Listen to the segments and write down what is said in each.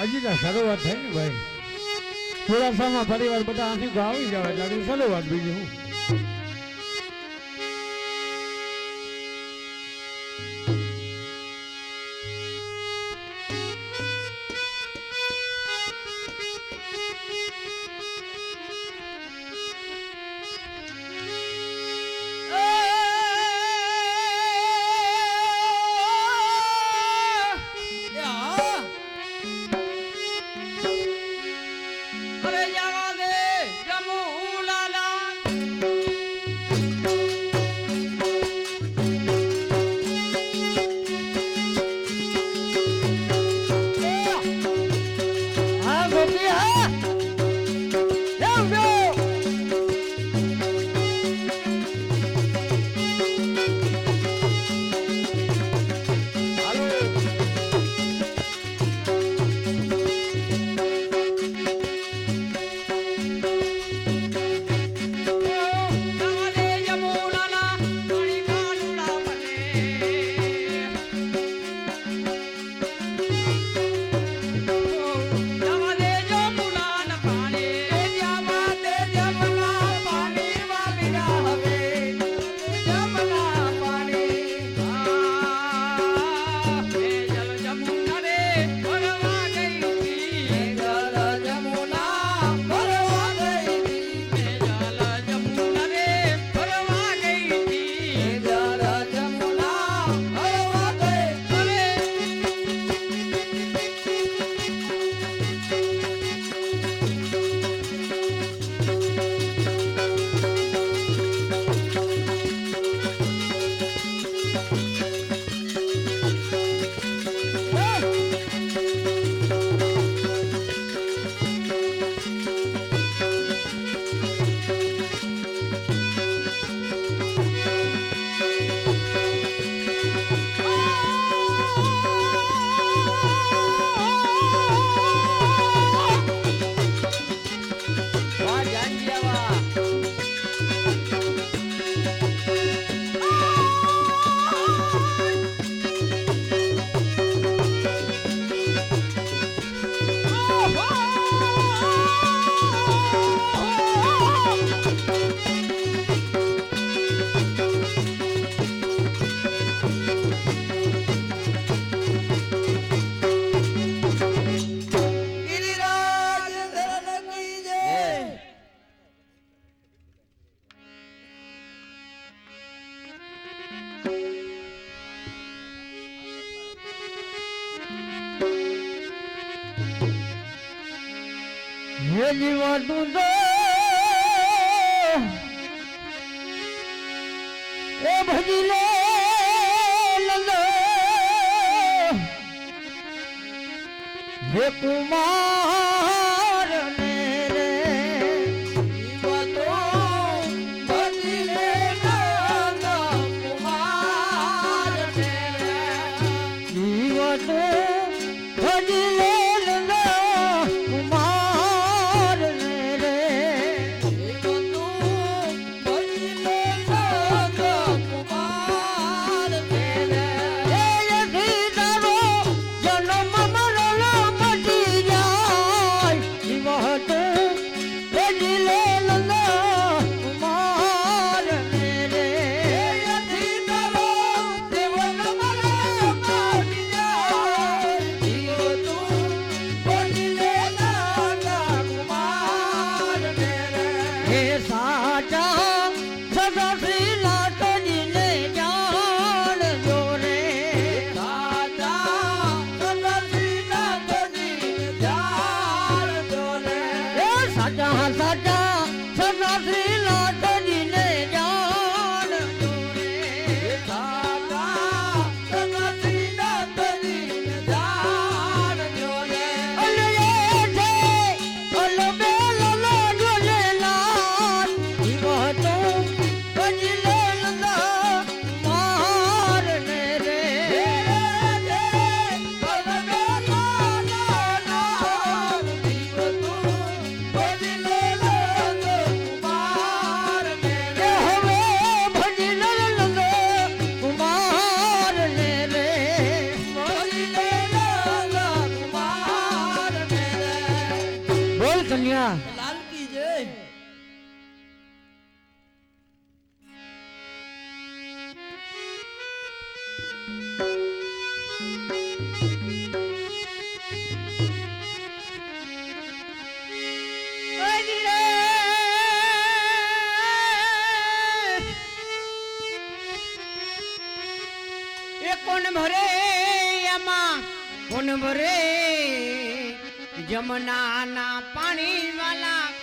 હજી તો શરૂઆત થઈ ને ભાઈ. થોડા ચોરાસામાં પરિવાર બધા આથી આવી જાવ એટલે શરૂઆત બીજી હે જીવા તું તો એ ભજી લે નંદ. કુમાર. વરે જમનાના પાણી વાલા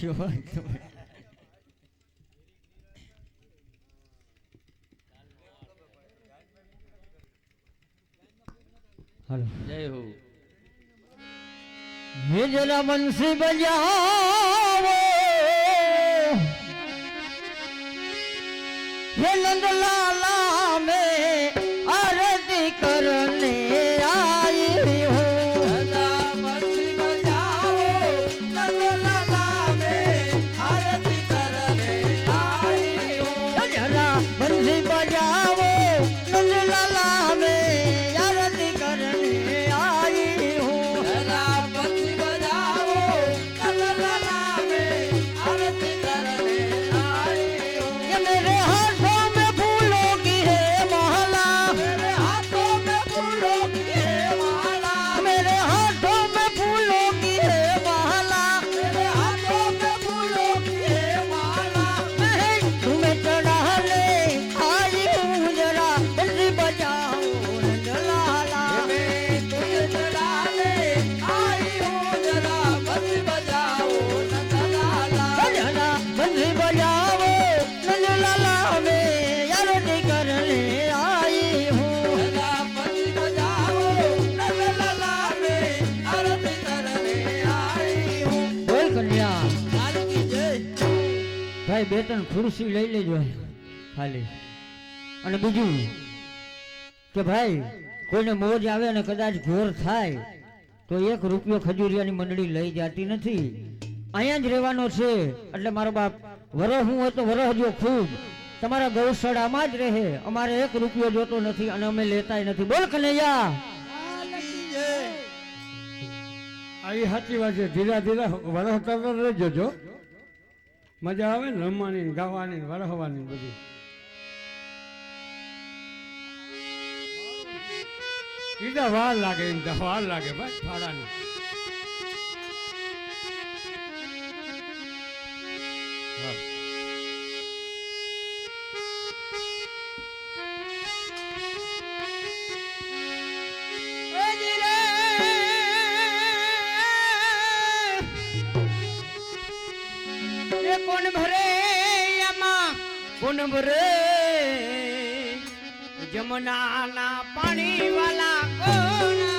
શું વાત હાલો. જય હો. બજાવો હે નંદલાલા. ત્રણ ખુરશી લઈ લેજો ખાલી. અને બીજું, કે ભાઈ, કોઈને મોજ આવે અને કદાચ ઘોર થાય, તો એક રૂપિયો ખજૂરિયાની મંડળી લઈ જતી નથી. અહીંયા જ રહેવાનો છે. એટલે મારો બાપ, વરહ હું હોય તો વરહ જો ખૂબ. તમારા ગૌશાળામાં જ રહે. અમારે એક રૂપિયો જોતો નથી અને અમે લેતાય નથી. બોલ કનૈયા. આ સાચી વાત છે. ધીરા ધીરા વરહ તરત રહેજો જો. મજા આવે ને રમવાની ને ગાવાની વરહવાની બધી. ઈદા વાર લાગે ઈદા વાર લાગે ભાઈ ફાળાની એ કોણ ભરે આમાં? કોણ ભરે? જમનાના પાણી વાલા કોણ